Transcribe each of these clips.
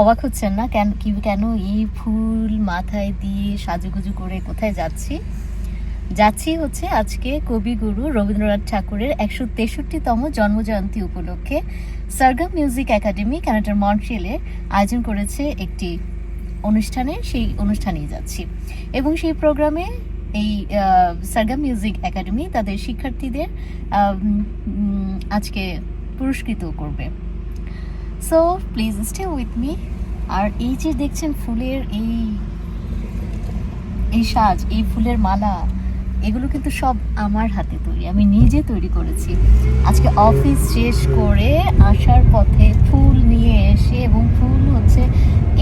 অবাক হচ্ছেন না? কেন, কি, কেন এই ফুল মাথায় দিয়ে সাজুগুজু করে কোথায় যাচ্ছি? যাচ্ছি হচ্ছে আজকে কবিগুরু রবীন্দ্রনাথ ঠাকুরের একশো তেষট্টিতম জন্মজয়ন্তী উপলক্ষে সার্গাম মিউজিক একাডেমি, কানাডার মন্ট্রিয়েলে আয়োজন করেছে একটি অনুষ্ঠানে। সেই অনুষ্ঠানেই যাচ্ছি। এবং সেই প্রোগ্রামে এই সার্গাম মিউজিক একাডেমি তাদের শিক্ষার্থীদের আজকে পুরস্কৃত করবে। So please stay with me আর এই যে দেখছেন ফুলের এই এই সাজ, এই ফুলের মালা, এগুলো কিন্তু সব আমার হাতে তৈরি, আমি নিজে তৈরি করেছি। আজকে অফিস শেষ করে আসার পথে ফুল নিয়ে এসে এবং ফুল হচ্ছে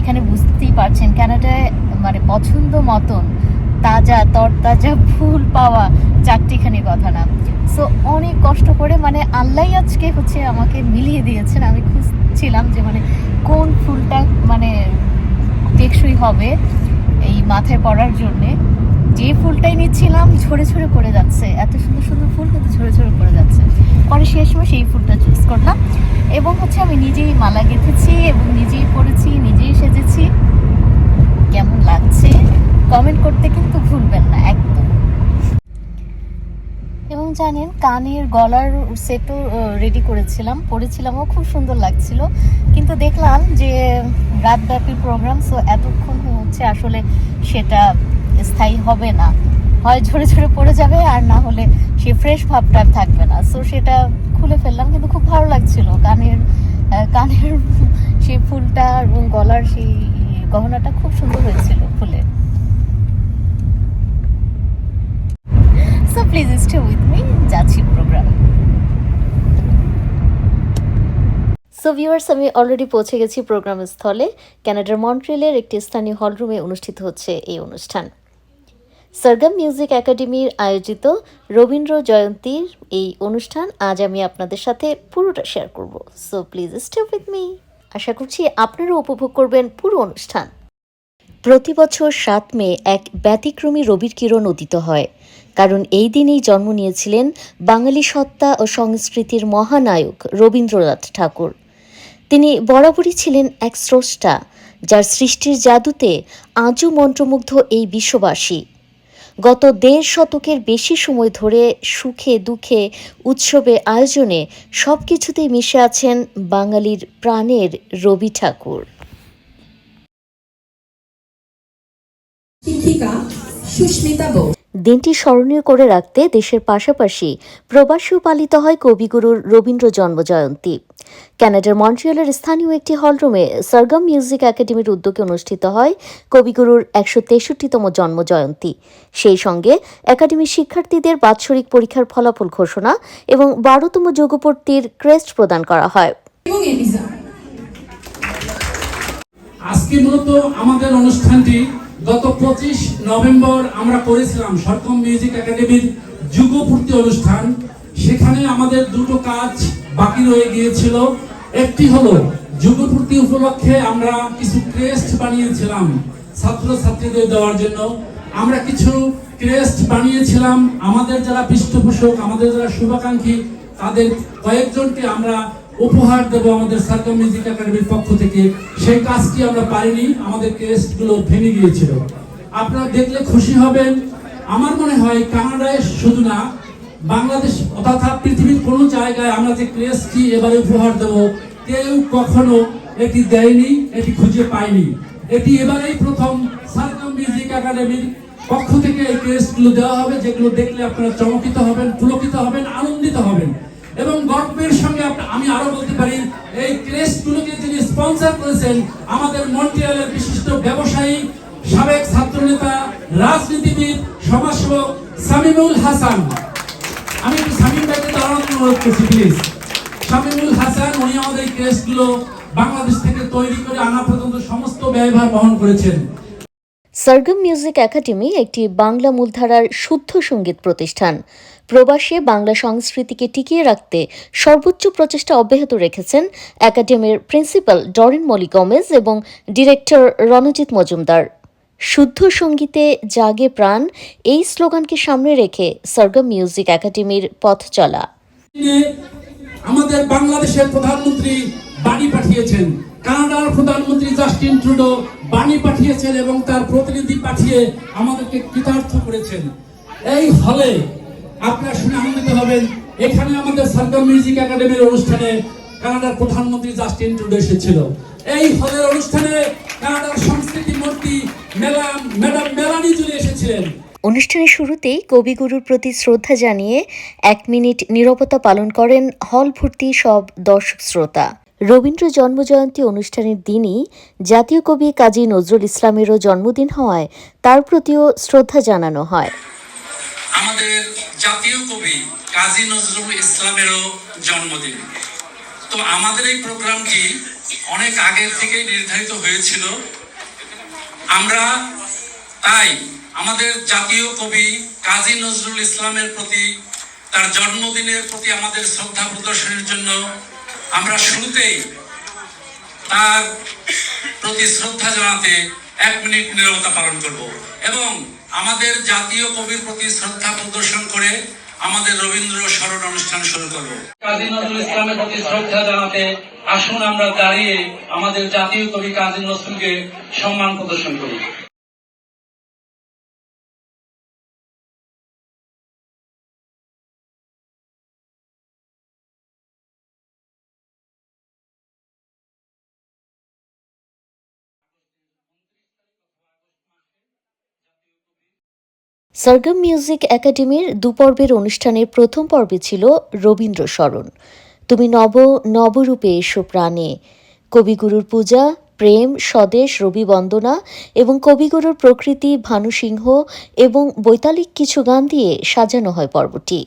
এখানে বুঝতেই পারছেন কানাডায় মানে পছন্দ মতন, তাজা, তরতাজা ফুল পাওয়া চারটিখানি কথা না। সো অনেক কষ্ট করে মানে আল্লাহ আজকে হচ্ছে আমাকে মিলিয়ে দিয়েছেন। আমি খুঁজছিলাম যে মানে কোন ফুলটা মানে টেকসই হবে এই মাথায় পড়ার জন্যে। যে ফুলটাই নিচ্ছিলাম, ঝরে ঝরে পড়ে যাচ্ছে। এত সুন্দর সুন্দর ফুল কিন্তু ঝরে ঝরে পড়ে যাচ্ছে। পরে শেষ সময় সেই ফুলটা চুজ করলাম এবং হচ্ছে আমি নিজেই মালা গেঁথেছি এবং নিজেই পরেছি, নিজেই সেজেছি। কেমন লাগছে? কমেন্ট করতে কিন্তু ভুলবেন না, একদম। এবং জানেন, কানের গলার সেটও রেডি করেছিলাম, পরেছিলামও, খুব সুন্দর লাগছিল। কিন্তু দেখলাম যে রাতব্যাপী প্রোগ্রাম সো এতক্ষণ হচ্ছে আসলে সেটা স্থায়ী হবে না। হয় ঝরে ঝরে পড়ে যাবে, আর না হলে সে ফ্রেশ ভাবটা থাকবে না। সো সেটা খুলে ফেললাম, কিন্তু খুব ভালো লাগছিল। কানের কানের সেই ফুলটা এবং গলার সেই গহনাটা খুব সুন্দর হয়েছিল ফুলের so please stay with me যাচ্ছি প্রোগ্রাম সো ভিউয়ার্স আমি অলরেডি পৌঁছে গেছি প্রোগ্রাম স্থলে। কানাডার মন্ট্রিলের একটি স্থানীয় হলরুমে অনুষ্ঠিত হচ্ছে এই অনুষ্ঠান। সরগম মিউজিক একাডেমির আয়োজিত রবীন্দ্র জয়ন্তীর এই অনুষ্ঠান আজ আমি আপনাদের সাথে পুরোটা শেয়ার করব। So please stay with me আশা করছি আপনারাও উপভোগ করবেন পুরো অনুষ্ঠান। প্রতি বছর সাত মে এক ব্যতিক্রমী রবির কিরণ উদিত হয়। কারণ এই দিনেই জন্ম নিয়েছিলেন বাঙালি সত্তা ও সংস্কৃতির মহানায়ক রবীন্দ্রনাথ ঠাকুর। তিনি বরাবরই ছিলেন এক স্রষ্টা, যার সৃষ্টির জাদুতে আজও মন্ত্রমুগ্ধ এই বিশ্ববাসী। গত দেড় শতকের বেশি সময় ধরে সুখে দুঃখে উৎসবে আয়োজনে সব কিছুতেই মিশে আছেন বাঙালির প্রাণের রবি ঠাকুর। সুস্মিতা বোস। দিনটি স্মরণীয় করে রাখতে দেশের পাশাপাশি প্রবাসীও পালিত হয় কবিগুরুর রবীন্দ্র জন্মজয়ন্তী। ক্যানাডার মন্ট্রিয়ালের স্থানীয় একটি হলরুমে সরগম মিউজিক একাডেমির উদ্যোগে অনুষ্ঠিত হয় কবিগুরুর একশো তেষট্টিতম জন্মজয়ন্তী। সেই সঙ্গে একাডেমির শিক্ষার্থীদের বাৎসরিক পরীক্ষার ফলাফল ঘোষণা এবং বারোতম যোগপূর্তির ক্রেস্ট প্রদান করা হয়। আজকে মূলত আমাদের অনুষ্ঠানটি গত পঁচিশ নভেম্বর আমরা করেছিলাম সরকম মিউজিক একাডেমির যুগপূর্তি অনুষ্ঠান। সেখানে আমাদের দুটো কাজ বাকি রয়ে গিয়েছিল। একটি হলো, যুগপূর্তি উপলক্ষে আমরা কিছু ক্রেস্ট বানিয়েছিলাম ছাত্র ছাত্রীদের দেওয়ার জন্য। আমরা কিছু ক্রেস্ট বানিয়েছিলাম। আমাদের যারা পৃষ্ঠপোষক, আমাদের যারা শুভাকাঙ্ক্ষী, তাদের কয়েকজনকে আমরা উপহার দেব আমাদের সার্কাম মিউজিক একাডেমির পক্ষ থেকে। সেই কাজটি আমরা পারিনি, আমাদের ক্রেস্টগুলো ভেঙে গিয়েছিল। আপনারা দেখলে খুশি হবেন। আমার মনে হয় কানাডায় শুধু না, বাংলাদেশ তথা পৃথিবীর কোনো জায়গায় আমরা যে ক্রেস্টটি এবারে উপহার দেব, কেউ কখনো এটি দেয়নি, এটি খুঁজে পায়নি। এটি এবারেই প্রথম সার্কাম মিউজিক একাডেমির পক্ষ থেকে এই ক্রেস্টগুলো দেওয়া হবে, যেগুলো দেখলে আপনারা চমকিত হবেন, পুলকিত হবেন, আনন্দিত হবেন। এবং গর্বের সঙ্গে আমি আরও বলতে পারি, এই ক্রেস্টগুলোকে যিনি স্পন্সর করেছেন, আমাদের মন্ট্রিয়ালের বিশিষ্ট ব্যবসায়ী, সাবেক ছাত্রনেতা, রাজনীতিবিদ, সমাজসেবক সামিমুল হাসান। আমি একটু সামিম ভাইকে দাঁড়ানোর অনুরোধ করছি প্লিজ শামিমুল হাসান, উনি আমাদের এই কেসগুলো বাংলাদেশ থেকে তৈরি করে আনা পর্যন্ত সমস্ত ব্যয়ভার বহন করেছেন। সরগম মিউজিক একাডেমি একটি বাংলা মূলধারার শুদ্ধ সংগীত প্রতিষ্ঠান। প্রবাসে বাংলা সংস্কৃতিকে টিকিয়ে রাখতে সর্বোচ্চ প্রচেষ্টা অব্যাহত রেখেছেন একাডেমির প্রিন্সিপাল ডরিন মলি গমেজ এবং ডিরেক্টর রণজিৎ মজুমদার। শুদ্ধ সঙ্গীতে জাগে প্রাণ, এই স্লোগানকে সামনে রেখে সরগম মিউজিক একাডেমির পথ চলা। আমাদের বাংলাদেশের প্রধানমন্ত্রী বাণী পাঠিয়েছেন। কানাডার প্রধানমন্ত্রী জাস্টিন ট্রুডো বাণী পাঠিয়েছেন এবং তার প্রতিনিধি পাঠিয়ে আমাদেরকে কৃতার্থ করেছেন। এই হলে আপনারা শুনে আনন্দিত হবেন। এখানে আমাদের সার্কাম মিউজিক একাডেমির অনুষ্ঠানে কানাডার প্রধানমন্ত্রী জাস্টিন ট্রুডো এসেছিল। এই হলের অনুষ্ঠানে কানাডার সংস্কৃতি মূর্তি মেলাম ম্যাডাম মেলানি চলে এসেছিলেন। অনুষ্ঠানের শুরুতেই কবিগুরুর প্রতি শ্রদ্ধা জানিয়ে এক মিনিট নীরবতা পালন করেন হল ভর্তি সব দর্শক শ্রোতা। রবীন্দ্র জন্মজয়ন্তী অনুষ্ঠানের দিনই জাতীয় কবি কাজী নজরুল ইসলামেরও জন্মদিন হওয়ায় তার প্রতিও শ্রদ্ধা জানানো হয়। আমাদের জাতীয় কবি কাজী নজরুল ইসলামেরও জন্মদিন। তো আমাদের এই প্রোগ্রামটি অনেক আগে থেকেই নির্ধারিত হয়েছিল। আমরা তাই আমাদের জাতীয় কবি কাজী নজরুল ইসলামের প্রতি, তার জন্মদিনের প্রতি আমাদের শ্রদ্ধা প্রদর্শনের জন্য আমরা শুরুতেই তার প্রতি শ্রদ্ধা জানাতে এক মিনিট নীরবতা পালন করব। এবং আমাদের জাতীয় কবির প্রতি শ্রদ্ধা প্রদর্শন করে আমাদের রবীন্দ্র স্মরণ অনুষ্ঠান শুরু করব। কাজী নজরুল ইসলামের প্রতি শ্রদ্ধা জানাতে আসুন আমরা দাঁড়িয়ে আমাদের জাতীয় কবি কাজী নজরুলকে সম্মান প্রদর্শন করি। সরগম মিউজিক একাডেমির দুপর্বের অনুষ্ঠানের প্রথম পর্বে ছিল রবীন্দ্র স্মরণ। তুমি নব, নবরূপে এসো প্রাণে। কবিগুরুর পূজা, প্রেম, স্বদেশ, রবি বন্দনা এবং কবিগুরুর প্রকৃতি, ভানু সিংহ এবং বৈতালিক কিছু গান দিয়ে সাজানো হয় পর্বটি।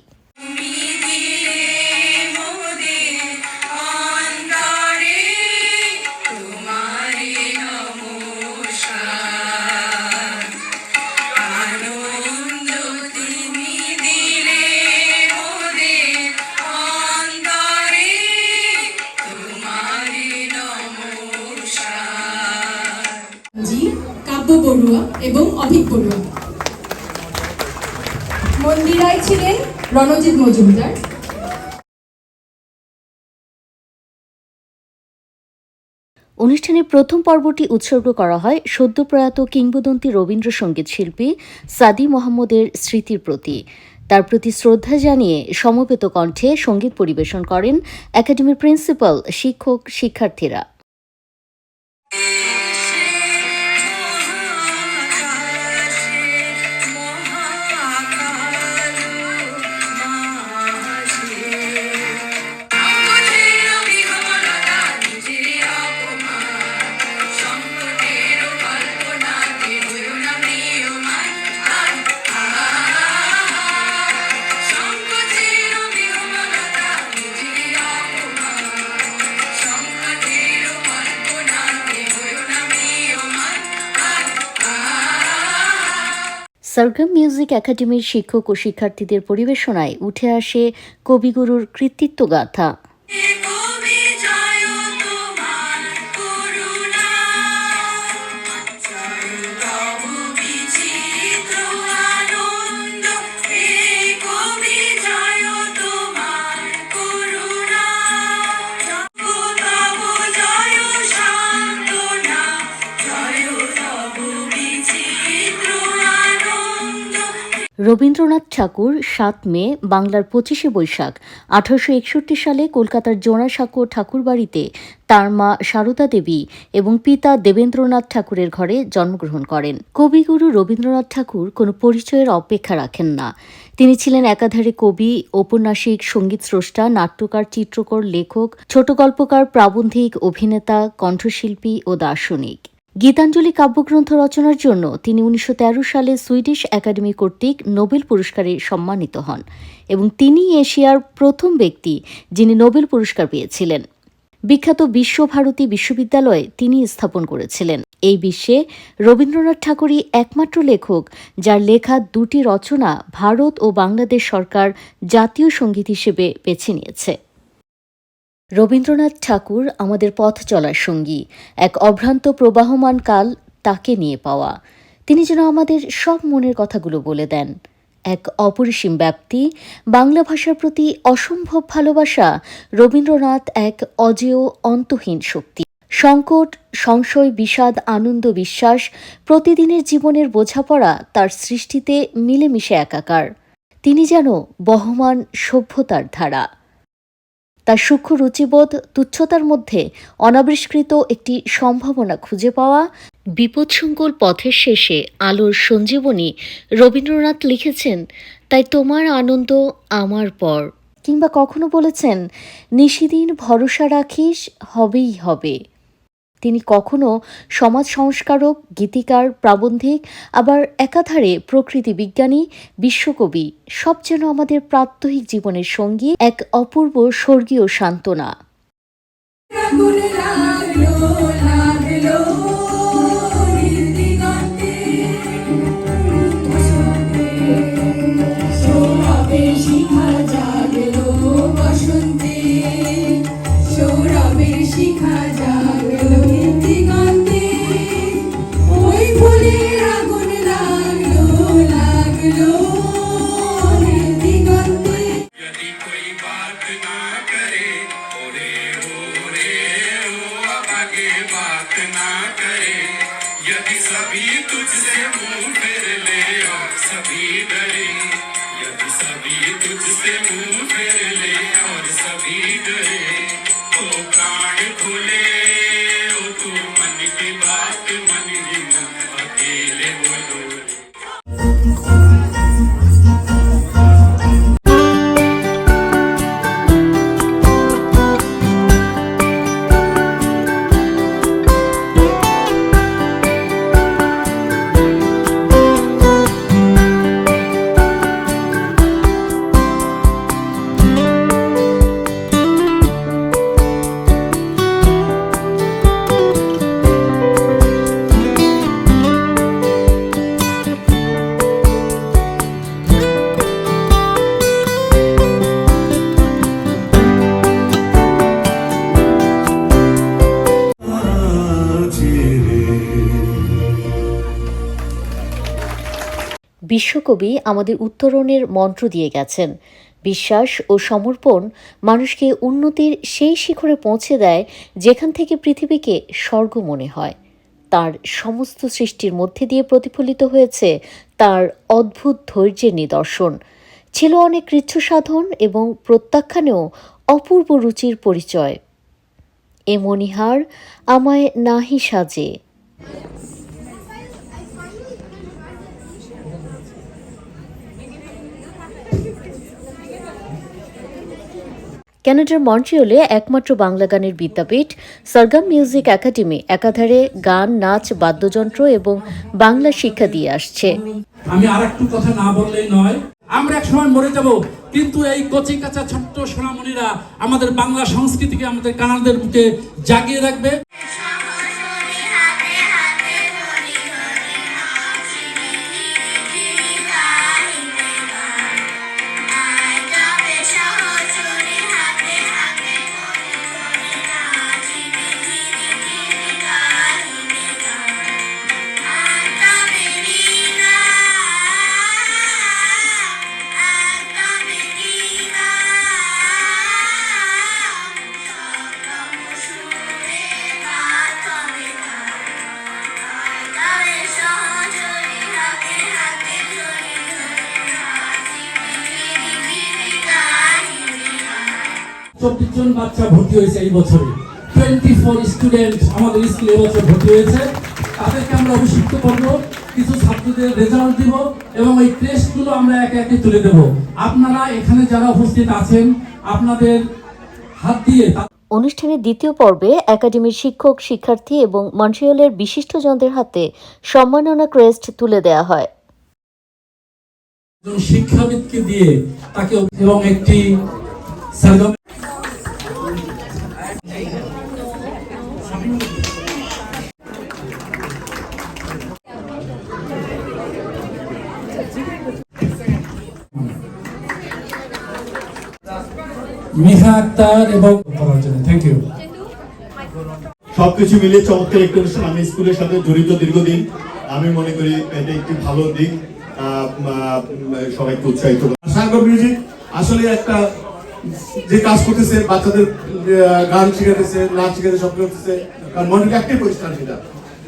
বড়ুয়া এবং অভিক বড়ুয়া মন্দিরায় ছিলেন রণজিৎ মজুমদার। অনুষ্ঠানের প্রথম পর্বটি উৎসর্গ করা হয় সদ্যপ্রয়াত কিংবদন্তি রবীন্দ্রসঙ্গীত শিল্পী সাদি মোহাম্মদের স্মৃতির প্রতি। তার প্রতি শ্রদ্ধা জানিয়ে সমবেত কণ্ঠে সংগীত পরিবেশন করেন একাডেমির প্রিন্সিপাল, শিক্ষক, শিক্ষার্থীরা। সরগম মিউজিক একাডেমির শিক্ষক ও শিক্ষার্থীদের পরিবেশনায় উঠে আসে কবিগুরুর কৃতিত্ব গাথা। রবীন্দ্রনাথ ঠাকুর, সাত মে, বাংলার পঁচিশে বৈশাখ, আঠারোশো একষট্টি সালে কলকাতার জোড়াসাঁকো ঠাকুরবাড়িতে তার মা সারদা দেবী এবং পিতা দেবেন্দ্রনাথ ঠাকুরের ঘরে জন্মগ্রহণ করেন। কবিগুরু রবীন্দ্রনাথ ঠাকুর কোনো পরিচয়ের অপেক্ষা রাখেন না। তিনি ছিলেন একাধারে কবি, ঔপন্যাসিক, সংগীত স্রষ্টা, নাট্যকার, চিত্রকর, লেখক ছোট গল্পকার প্রাবন্ধিক, অভিনেতা, কণ্ঠশিল্পী ও দার্শনিক। গীতাঞ্জলি কাব্যগ্রন্থ রচনার জন্য তিনি উনিশশো তেরো সালে সুইডিশ একাডেমি কর্তৃক নোবেল পুরস্কারে সম্মানিত হন এবং তিনি এশিয়ার প্রথম ব্যক্তি যিনি নোবেল পুরস্কার পেয়েছিলেন। বিখ্যাত বিশ্বভারতী বিশ্ববিদ্যালয়ে তিনি স্থাপন করেছিলেন। এই বিশ্বে রবীন্দ্রনাথ ঠাকুরই একমাত্র লেখক যার লেখা দুটি রচনা ভারত ও বাংলাদেশ সরকার জাতীয় সংগীত হিসেবে বেছে নিয়েছে। রবীন্দ্রনাথ ঠাকুর আমাদের পথ চলার সঙ্গী, এক অভ্রান্ত প্রবাহমান কাল তাকে নিয়ে পাওয়া। তিনি যেন আমাদের সব মনের কথাগুলো বলে দেন। এক অপরিসীম ব্যাপ্তি, বাংলা ভাষার প্রতি অসম্ভব ভালোবাসা, রবীন্দ্রনাথ এক অজেয়, অন্তহীন শক্তি। সংকট, সংশয়, বিষাদ, আনন্দ, বিশ্বাস প্রতিদিনের জীবনের বোঝাপড়া তার সৃষ্টিতে মিলেমিশে একাকার। তিনি যেন বহমান সভ্যতার ধারা। তার সূক্ষ্ম রুচিবোধ তুচ্ছতার মধ্যে অনাবিষ্কৃত একটি সম্ভাবনা খুঁজে পাওয়া। বিপদসংকুল পথের শেষে আলোর সঞ্জীবনী রবীন্দ্রনাথ লিখেছেন, তাই তোমার আনন্দ আমার পর। কিংবা কখনো বলেছেন, নিশিদিন ভরসা রাখিস, হবেই হবে। তিনি কখনো সমাজ সংস্কারক, গীতিকার, প্রাবন্ধিক, আবার একাধারে প্রকৃতি বিজ্ঞানী, বিশ্বকবি, সব যেন আমাদের প্রাত্যহিক জীবনের সঙ্গী, এক অপূর্ব স্বর্গীয় সান্ত্বনা। বিশ্বকবি আমাদের উত্তরণের মন্ত্র দিয়ে গেছেন। বিশ্বাস ও সমর্পণ মানুষকে উন্নতির সেই শিখরে পৌঁছে দেয় যেখান থেকে পৃথিবীকে স্বর্গ মনে হয়। তার সমস্ত সৃষ্টির মধ্যে দিয়ে প্রতিফলিত হয়েছে তার অদ্ভুত ধৈর্যের নিদর্শন। ছিল অনেক কৃচ্ছ সাধন এবং প্রত্যাখ্যানেও অপূর্ব রুচির পরিচয়। এ মণিহার আমায় নাহি সাজে। ক্যানাডার মন্ট্রিওলে একমাত্র বাংলা গানের বিদ্যাপীঠ, সরগাম মিউজিক একাডেমি একাধারে গান, নাচ, বাদ্যযন্ত্র এবং বাংলা শিক্ষা দিয়ে আসছে। আমি আর একটু কথা না বললেই নয়, আমরা এক সময় মরে যাব, কিন্তু এই কচি কাঁচা ছোট্ট সোনামণিরা আমাদের বাংলা সংস্কৃতিকে আমাদের কানাডাদের বুকে জাগিয়ে রাখবে। চব্বিশ জন বাচ্চা ভর্তি হয়েছে এই বছরে। টোয়েন্টি ফোর স্টুডেন্ট আমাদের স্কুলে এবছর ভর্তি হয়েছে। তাদেরকে আমরা অভিষিক্ত করব কিছু ছাত্রদের রেজাল্ট দিব এবং এই টেস্টগুলো আমরা একে একে তুলে দেব। আপনারা এখানে যারা উপস্থিত আছেন আপনাদের হাত দিয়ে অনুষ্ঠানের দ্বিতীয় পর্বে একাডেমির শিক্ষক শিক্ষার্থী এবং মন্ট্রিয়লের বিশিষ্টজনদের হাতে সম্মাননা ক্রেস্ট তুলে দেয়া হয়। শিক্ষাবিদকে দিয়ে তাকে এবং একটি সরগম আক্তার এবং করার জন্য থ্যাংক ইউ সবকিছু মিলিয়ে চমৎকার একটি অনুষ্ঠান। আমি স্কুলের সাথে জড়িত দীর্ঘদিন। আমি মনে করি এটা একটি ভালো দিক। সবাইকে উৎসাহিত। সার্গ মিউজিক আসলে একটা যে কাজ করতেছে বাচ্চাদের গান শিখাতেছে নাচ শিখাতে সব করতেছে কারণ মনকে একটাই প্রতিষ্ঠান সেটা।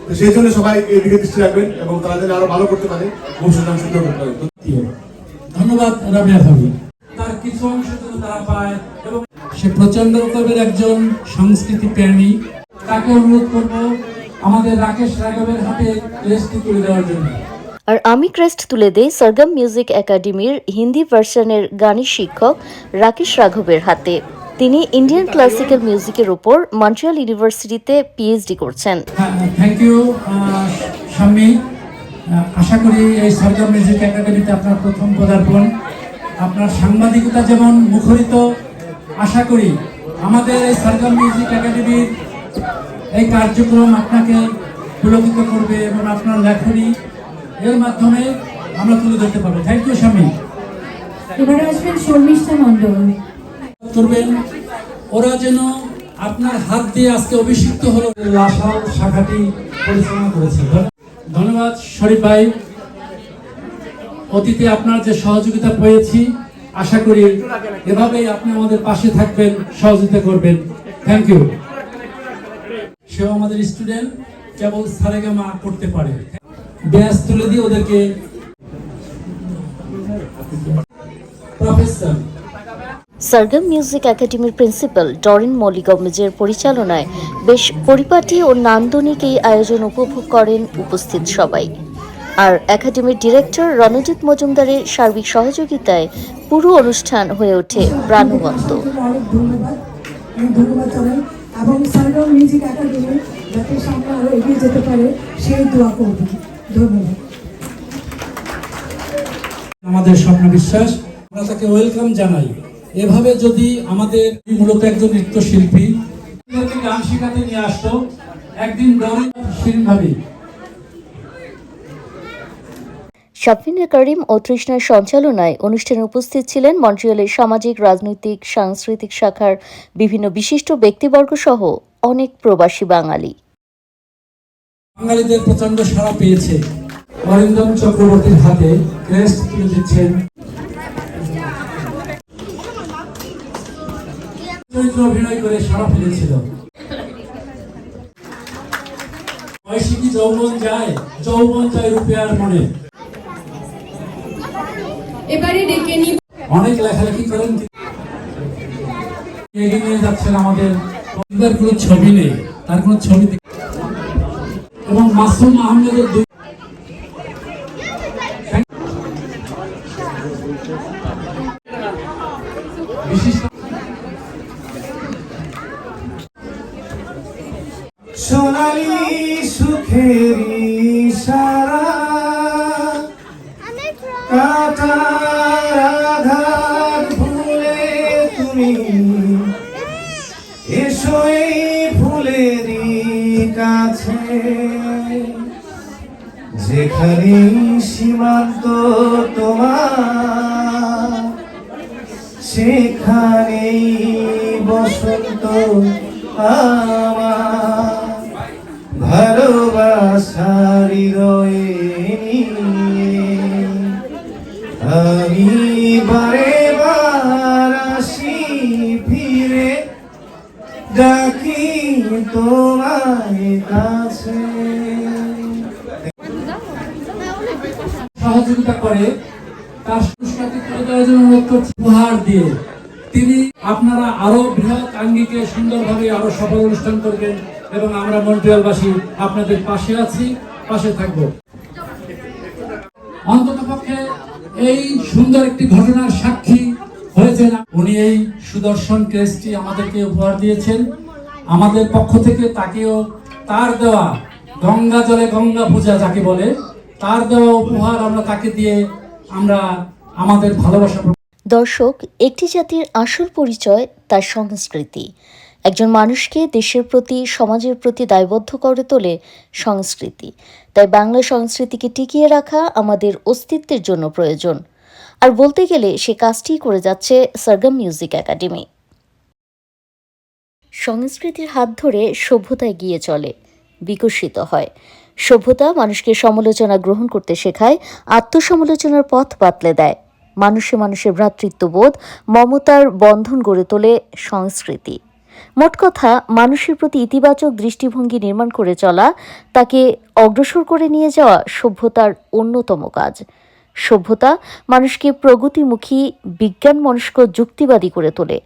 তো সেই জন্য সবাই এদিকে দৃষ্টি রাখবেন এবং তারা যেন আরও ভালো করতে পারে ভবিষ্যৎ নাম সুন্দর করতে পারে ধন্যবাদ রাবিয়া তার কিছু অংশ তারা পায় এবং সে প্রচণ্ড রকমের একজন সংস্কৃতি প্রেমী। তাকে অনুরোধ করব আমাদের রাকেশ রাঘবের হাতে রেস্টি তুলে দেওয়ার জন্য। আর আমি ক্রেস্ট তুলে দেই সরগম মিউজিক একাডেমির হিন্দি ভার্সনের গানের শিক্ষক রাকেশ রাঘবের হাতে। তিনি ইন্ডিয়ান ক্লাসিক্যাল মিউজিকের উপর মন্ট্রিয়াল ইউনিভার্সিটিতে পিএইচডি করছেন। থ্যাংক ইউ স্বামী আশা করি এই সরকার মিউজিক একাডেমিতে আপনার প্রথম পদার্পণ। আপনার সাংবাদিকতা যেমন মুখরিত আশা করি আমাদের এই সরকার মিউজিক একাডেমির এই কার্যক্রম আপনাকে পুলকিত করবে এবং আপনার লেখনী এর মাধ্যমে আমরা তুলে ধরতে পারব। থ্যাংক ইউ স্বামী। এবারে আসবেন শর্মিষ্ঠা মণ্ডল। করবেন। ওরা যেন আপনার হাত দিয়ে আজকে অভিষিক্ত হলো লাসাল শাখাটি পরিচালনা করেছে। ধন্যবাদ শরীফ ভাই। অতীতে আপনার যে সহযোগিতা পেয়েছি আশা করি এভাবেই আপনি আমাদের পাশে থাকবেন, সহযোগিতা করবেন। থ্যাংক ইউ সেও আমাদের স্টুডেন্ট কেবল সারেগামা করতে পারে। ব্যাস তুলে দিয়ে ওদেরকে প্রফেসর সরগম মিউজিক একাডেমির প্রিন্সিপাল ডরিন মলিগমেজের পরিচালনায় বেশ পরিপাটি ও নান্দনিক এই আয়োজন উপভোগ করেন উপস্থিত সবাই। আর একাডেমির ডিরেক্টর রণজিৎ মজুমদারের সার্বিক সহযোগিতায় পুরো অনুষ্ঠান হয়ে ওঠে প্রাণবন্ত। অনেক ধন্যবাদ আমি ধন্যবাদ জানাই এবং সারগাম মিউজিক একাডেমি যাতে সামনে আরও এগিয়ে যেতে পারে সেই দোয়া করব ধন্যবাদ। আমাদের স্বপ্ন বিশ্বাস আমরা তাকে ওয়েলকাম জানাই। এভাবে যদি আমাদের মূলত একজন নৃত্যশিল্পী গান শেখাতে নিয়ে আসতো একদিন শিরিন শাফিনা করিম ও তৃষ্ণার সঞ্চালনায় অনুষ্ঠানে উপস্থিত ছিলেন মন্ট্রিয়ালের সামাজিক, রাজনৈতিক, সাংস্কৃতিক শাখার বিভিন্ন বিশিষ্ট ব্যক্তিবর্গ সহ অনেক প্রবাসী বাঙালি। বাঙালিদের প্রচণ্ড পেয়েছে। অরিন্দম চক্রবর্তীর হাতে ক্রেস্ট তুলে দিচ্ছেন। অভিনয় করে ফেলেছিল। বয়সী কি যৌবন যায়? যৌবন যায় রূপে আর মনে। এবারে ডেকে নিব। অনেক লেখালেখি করেন এগিয়ে নিয়ে যাচ্ছেন আমাদের পরিবার কোনো ছবি নেই তার কোনো ছবি এবং মাসুম আহমেদের দুই সোনালি সুখেরি যেখানে সীমান্ত তোমার। সেখানেই বসন্ত আমার। ভালোবাসার হৃদয়ে আমি বারে বার আসি ফিরে। ডাকি তোমায় কাছে। সহযোগিতা করে, তার পুরস্কারটি তুলে দেওয়ার জন্য অনুরোধ করছি উপহার দিয়ে। তিনি আপনারা আরও বৃহৎ আঙ্গিকে সুন্দরভাবে আরও সফল অনুষ্ঠান করবেন এবং আমরা মন্ট্রিয়ালবাসী আপনাদের পাশে আছি, পাশে থাকব। অন্তত পক্ষে এই সুন্দর একটি ঘটনার সাক্ষী হয়েছেন। উনি এই সুদর্শন ক্রেসটি আমাদেরকে উপহার দিয়েছেন। আমাদের পক্ষ থেকে তাকেও তার দেওয়া গঙ্গা জলে গঙ্গা পূজা যাকে বলে তার দেওয়া উপহার আমরা তাকে দিয়ে আমরা আমাদের ভালোবাসা দর্শক, একটি জাতির আসল পরিচয় তার সংস্কৃতি। একজন মানুষকে দেশের প্রতি, সমাজের প্রতি দায়বদ্ধ করে তোলে সংস্কৃতি। তাই বাংলা সংস্কৃতিকে টিকিয়ে রাখা আমাদের অস্তিত্বের জন্য প্রয়োজন। আর বলতে গেলে সে কাজটিই করে যাচ্ছে সরগম মিউজিক একাডেমি। সংস্কৃতির হাত ধরে সভ্যতায় এগিয়ে চলে, বিকশিত হয়। সভ্যতা মানুষকে সমালোচনা গ্রহণ করতে শেখায়, আত্মসমালোচনার পথ বাতলে দেয়। মানুষে মানুষের ভ্রাতৃত্ববোধ, মমতার বন্ধন গড়ে তোলে সংস্কৃতি। মোট কথা, মানুষের প্রতি ইতিবাচক দৃষ্টিভঙ্গি নির্মাণ করে চলা, তাকে অগ্রসর করে নিয়ে যাওয়া সভ্যতার অন্যতম কাজ। সভ্যতা মানুষকে প্রগতিমুখী বিজ্ঞান মনস্ক যুক্তিবাদী করে তোলে।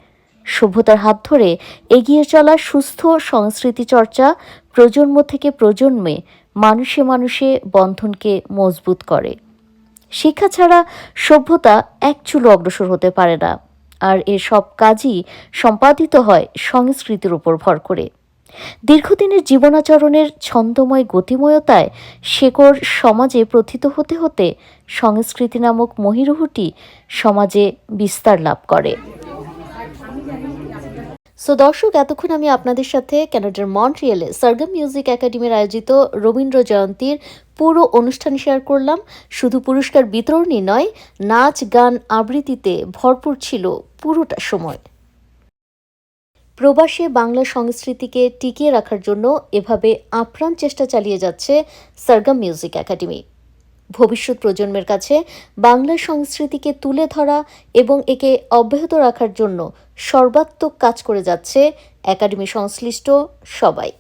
সভ্যতার হাত ধরে এগিয়ে চলা সুস্থ সংস্কৃতি চর্চা প্রজন্ম থেকে প্রজন্মে মানুষে মানুষে বন্ধনকে মজবুত করে। শিক্ষা ছাড়া সভ্যতা এক চুলো অগ্রসর হতে পারে না, আর এর সব কাজই সম্পাদিত হয় সংস্কৃতির উপর ভর করে। দীর্ঘদিনের জীবনাচরণের ছন্দময় গতিময়তায় শেকড় সমাজে প্রথিত হতে হতে সংস্কৃতি নামক মহিরুহটি সমাজে বিস্তার লাভ করে। সো দর্শক, এতক্ষণ আমি আপনাদের সাথে ক্যানাডার মন্ট্রিয়েলে সার্গাম মিউজিক একাডেমির আয়োজিত রবীন্দ্র জয়ন্তীর পুরো অনুষ্ঠান শেয়ার করলাম। শুধু পুরস্কার বিতরণই নয়, নাচ, গান, আবৃত্তিতে ভরপুর ছিল পুরোটা সময়। প্রবাসে বাংলা সংস্কৃতিকে টিকিয়ে রাখার জন্য এভাবে আপ্রাণ চেষ্টা চালিয়ে যাচ্ছে সার্গাম মিউজিক একাডেমি ভবিষ্যৎ প্রজন্মের কাছে বাংলা সংস্কৃতিকে তুলে ধরা এবং একে অব্যাহত রাখার জন্য সর্বাত্মক কাজ করে যাচ্ছে একাডেমি সংশ্লিষ্ট সবাই।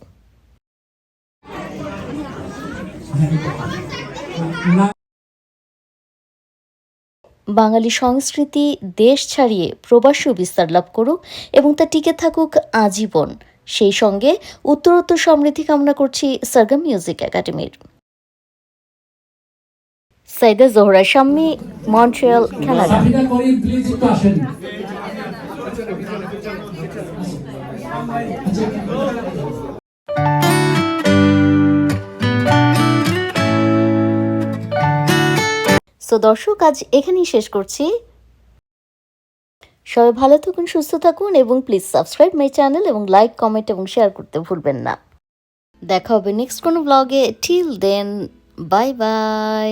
বাঙালি সংস্কৃতি দেশ ছাড়িয়ে প্রবাসীও বিস্তার লাভ করুক এবং তা টিকে থাকুক আজীবন। সেই সঙ্গে উত্তরোত্তর সমৃদ্ধি কামনা করছি সার্গাম মিউজিক একাডেমির Saida Zohra Shammi Montreal Canada so দর্শক, আজ এখানেই শেষ করছি। সবাই ভালো থাকুন, সুস্থ থাকুন এবং প্লিজ সাবস্ক্রাইব মাই চ্যানেল এবং লাইক কমেন্ট এবং শেয়ার করতে ভুলবেন না। দেখা হবে নেক্সট কোনো ব্লগে টিল দেন বাই বাই